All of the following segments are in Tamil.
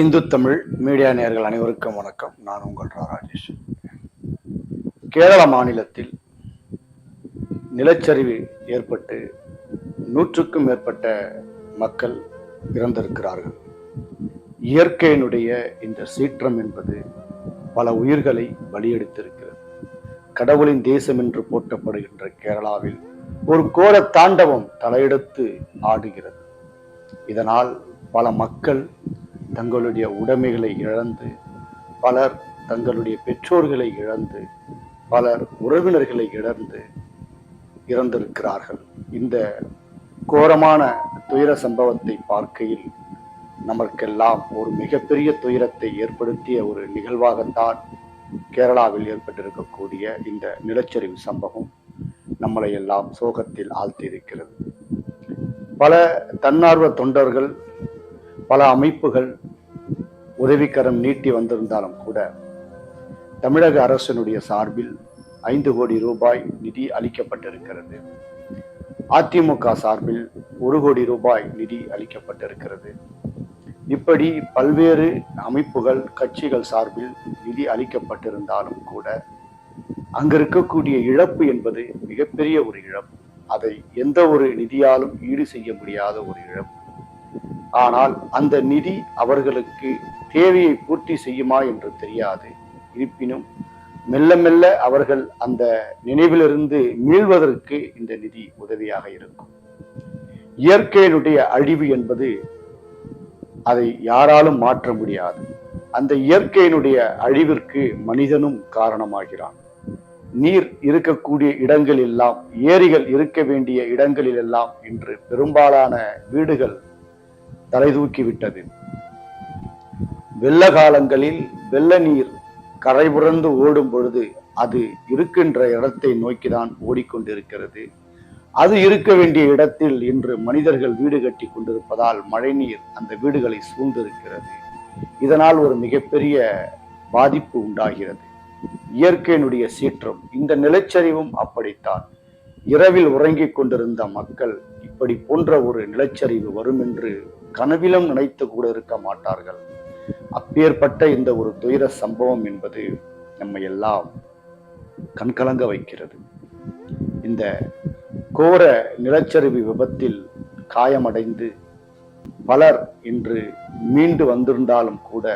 இந்து தமிழ் மீடியா நேயர்கள் அனைவருக்கும் வணக்கம். நான் உங்கள் ராஜேஷ் கேரள மாநிலத்தில் நிலச்சரிவு ஏற்பட்டு நூற்றுக்கும் மேற்பட்ட மக்கள் இறந்திருக்கிறார்கள். இயற்கையினுடைய இந்த சீற்றம் என்பது பல உயிர்களை பலியெடுத்திருக்கிறது. கடவுளின் தேசம் என்று போற்றப்படுகின்ற கேரளாவில் ஒரு கோர தாண்டவம் தலையெடுத்து ஆடுகிறது. இதனால் பல மக்கள் தங்களுடைய உடைமைகளை இழந்து பலர் தங்களுடைய பெற்றோர்களை இழந்து பலர் உறவினர்களை இழந்து இறந்திருக்கிறார்கள். இந்த கோரமான துயர சம்பவத்தை பார்க்கையில் நமக்கெல்லாம் ஒரு மிகப்பெரிய துயரத்தை ஏற்படுத்திய ஒரு நிகழ்வாகத்தான் கேரளாவில் ஏற்பட்டிருக்கக்கூடிய இந்த நிலச்சரிவு சம்பவம் நம்மளை எல்லாம் சோகத்தில் ஆழ்த்தியிருக்கிறது. பல தன்னார்வ தொண்டர்கள் பல அமைப்புகள் உதவிக்கரம் நீட்டி வந்திருந்தாலும் கூட தமிழக அரசினுடைய சார்பில் ஐந்து கோடி ரூபாய் நிதி அளிக்கப்பட்டிருக்கிறது. அதிமுக சார்பில் ஒரு கோடி ரூபாய் நிதி அளிக்கப்பட்டிருக்கிறது. இப்படி பல்வேறு அமைப்புகள் கட்சிகள் சார்பில் நிதி அளிக்கப்பட்டிருந்தாலும் கூட அங்க இருக்கக்கூடிய இழப்பு என்பது மிகப்பெரிய ஒரு இழப்பு. அதை எந்த ஒரு நிதியாலும் ஈடு செய்ய முடியாத ஒரு இழப்பு. ஆனால் அந்த நிதி அவர்களுக்கு தேவையை பூர்த்தி செய்யுமா என்று தெரியாது. இருப்பினும் மெல்ல மெல்ல அவர்கள் அந்த நினைவிலிருந்து மீள்வதற்கு இந்த நிதி உதவியாக இருக்கும். இயற்கையினுடைய அழிவு என்பது அதை யாராலும் மாற்ற முடியாது. அந்த இயற்கையினுடைய அழிவிற்கு மனிதனும் காரணமாகிறான். நீர் இருக்கக்கூடிய இடங்கள் எல்லாம் ஏரிகள் இருக்க வேண்டிய இடங்களில் எல்லாம் இன்று பெரும்பாலான வீடுகள் தலை தூக்கிவிட்டது வெள்ள காலங்களில் வெள்ள நீர் கரை புரண்டு ஓடும் பொழுது அது இருக்கின்ற இடத்தை நோக்கிதான் ஓடிக்கொண்டிருக்கிறது. அது இருக்க வேண்டிய இடத்தில் இன்று மனிதர்கள் வீடு கட்டி கொண்டிருப்பதால் மழைநீர் அந்த வீடுகளை சூழ்ந்திருக்கிறது. இதனால் ஒரு மிகப்பெரிய பாதிப்பு உண்டாகிறது. இயற்கையினுடைய சீற்றம் இந்த நிலச்சரிவும் அப்படித்தான். இரவில் உறங்கிக் கொண்டிருந்த மக்கள் இப்படி போன்ற ஒரு நிலச்சரிவு வரும் என்று கனவிலும் நினைத்து கூட இருக்க மாட்டார்கள். அப்பேற்பட்ட இந்த ஒரு துயர சம்பவம் என்பது நம்மை எல்லாம் கண்கலங்க வைக்கிறது. இந்த கோர நிலச்சரிவு விபத்தில் காயமடைந்து பலர் இன்று மீண்டு வந்திருந்தாலும் கூட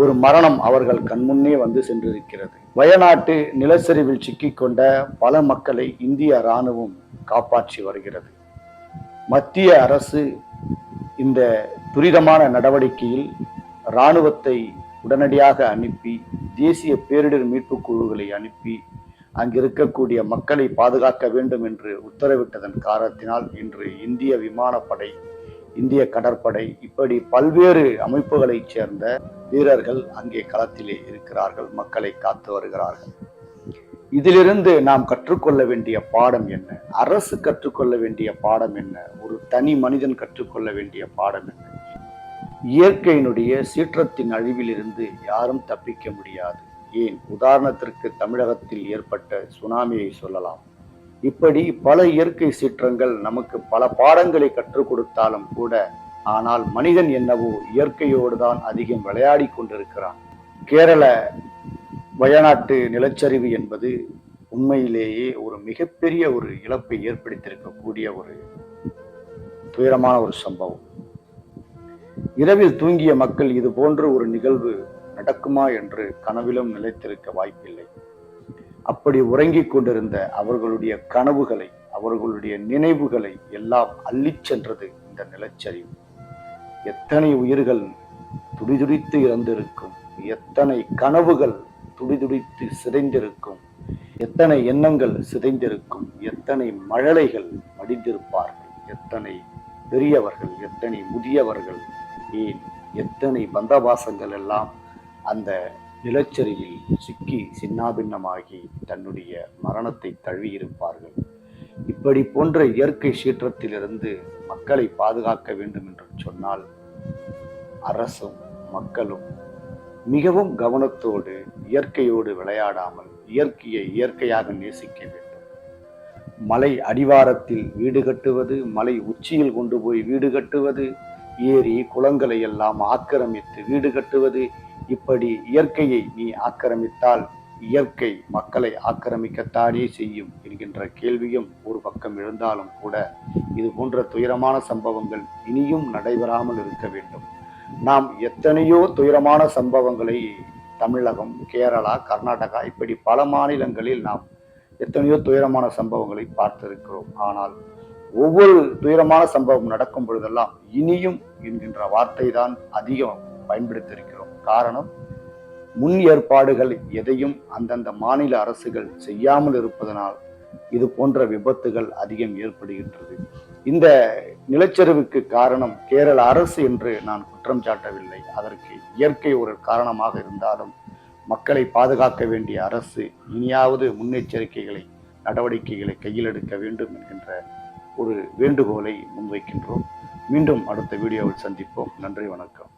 ஒரு மரணம் அவர்கள் கண்முன்னே வந்து சென்றிருக்கிறது. வயநாட்டு நிலச்சரிவில் சிக்கிக்கொண்ட பல மக்களை இந்திய இராணுவம் காப்பாற்றி வருகிறது. மத்திய அரசு இந்த துரிதமான நடவடிக்கையில் இராணுவத்தை உடனடியாக அனுப்பி தேசிய பேரிடர் மீட்பு குழுக்களை அனுப்பி அங்கிருக்கக்கூடிய மக்களை பாதுகாக்க வேண்டும் என்று உத்தரவிட்டதன் காரணத்தினால் இன்று இந்திய விமானப்படை இந்திய கடற்படை இப்படி பல்வேறு அமைப்புகளைச் சேர்ந்த வீரர்கள் அங்கே களத்திலே இருக்கிறார்கள் மக்களை காத்து வருகிறார்கள். இதிலிருந்து நாம் கற்றுக்கொள்ள வேண்டிய பாடம் என்ன? அரசு கற்றுக்கொள்ள வேண்டிய பாடம் என்ன? ஒரு தனி மனிதன் கற்றுக்கொள்ள வேண்டிய பாடம் என்ன? இயற்கையினுடைய சீற்றத்தின் அழிவிலிருந்து யாரும் தப்பிக்க முடியாது. ஏன்? உதாரணத்திற்கு தமிழகத்தில் ஏற்பட்ட சுனாமியை சொல்லலாம். இப்படி பல இயற்கை சீற்றங்கள் நமக்கு பல பாடங்களை கற்றுக் கொடுத்தாலும் கூட ஆனால் மனிதன் என்னவோ இயற்கையோடு தான் அதிகம் விளையாடி கொண்டிருக்கிறான். கேரள வயநாட்டு நிலச்சரிவு என்பது உண்மையிலேயே ஒரு மிகப்பெரிய ஒரு இழப்பை ஏற்படுத்தியிருக்கக்கூடிய ஒரு துயரமான ஒரு சம்பவம். இரவில் தூங்கிய மக்கள் இது போன்ற ஒரு நிகழ்வு நடக்குமா என்று கனவிலும் நிலைத்திருக்க வாய்ப்பில்லை. அப்படி உறங்கிக் கொண்டிருந்த அவர்களுடைய கனவுகளை அவர்களுடைய நினைவுகளை எல்லாம் அள்ளிச் சென்றது இந்த நிலச்சரிவு. எத்தனை உயிர்கள் துடிதுடித்து இறந்திருக்கும் எத்தனை கனவுகள் துடிதுடித்து சிதைந்திருக்கும். எத்தனை எண்ணங்கள் சிதைந்திருக்கும். எத்தனை மழலைகள் மடிந்திருப்பார்கள். எத்தனை பெரியவர்கள் எத்தனை முதியவர்கள். ஏன் எத்தனை பந்தவாசங்கள் எல்லாம் அந்த நிலச்சரிவில் சிக்கி சின்னாபின்னமாகி தன்னுடைய மரணத்தை தழுவியிருப்பார்கள். இப்படி போன்ற இயற்கை சீற்றத்திலிருந்து மக்களை பாதுகாக்க வேண்டும் என்று சொன்னால் அரசும் மக்களும் மிகவும் கவனத்தோடு இயற்கையோடு விளையாடாமல் இயற்கையை இயற்கையாக நேசிக்க வேண்டும். மலை அடிவாரத்தில் வீடு கட்டுவது மலை உச்சியில் கொண்டு போய் வீடு கட்டுவது ஏரி குளங்களை எல்லாம் ஆக்கிரமித்து வீடு கட்டுவது இப்படி இயற்கையை நீ ஆக்கிரமித்தால் இயற்கை மக்களை ஆக்கிரமிக்கத்தானே செய்யும் என்கின்ற கேள்வியும் ஒரு பக்கம் எழுந்தாலும் கூட இது போன்ற துயரமான சம்பவங்கள் இனியும் நடைபெறாமல் இருக்க வேண்டும். நாம் எத்தனையோ துயரமான சம்பவங்களை தமிழகம் கேரளா கர்நாடகா இப்படி பல மாநிலங்களில் நாம் எத்தனையோ துயரமான சம்பவங்களை பார்த்திருக்கிறோம். ஆனால் ஒவ்வொரு துயரமான சம்பவம் நடக்கும் பொழுதெல்லாம் இனியும் என்கின்ற வார்த்தை தான் அதிகம் பயன்படுத்தியிருக்கிறோம் காரணம் முன் ஏற்பாடுகள் எதையும் அந்தந்த மாநில அரசுகள் செய்யாமல் இருப்பதனால் இது போன்ற விபத்துகள் அதிகம் ஏற்படுகின்றது. இந்த நிலச்சரிவுக்கு காரணம் கேரள அரசு என்று நான் குற்றம் சாட்டவில்லை. அதற்கு இயற்கை ஒரு காரணமாக இருந்தாலும் மக்களை பாதுகாக்க வேண்டிய அரசு இனியாவது முன்னெச்சரிக்கைகளை நடவடிக்கைகளை கையில் எடுக்க வேண்டும் என்கின்ற ஒரு வேண்டுகோளை முன்வைக்கின்றோம். மீண்டும் அடுத்த வீடியோவில் சந்திப்போம். நன்றி வணக்கம்.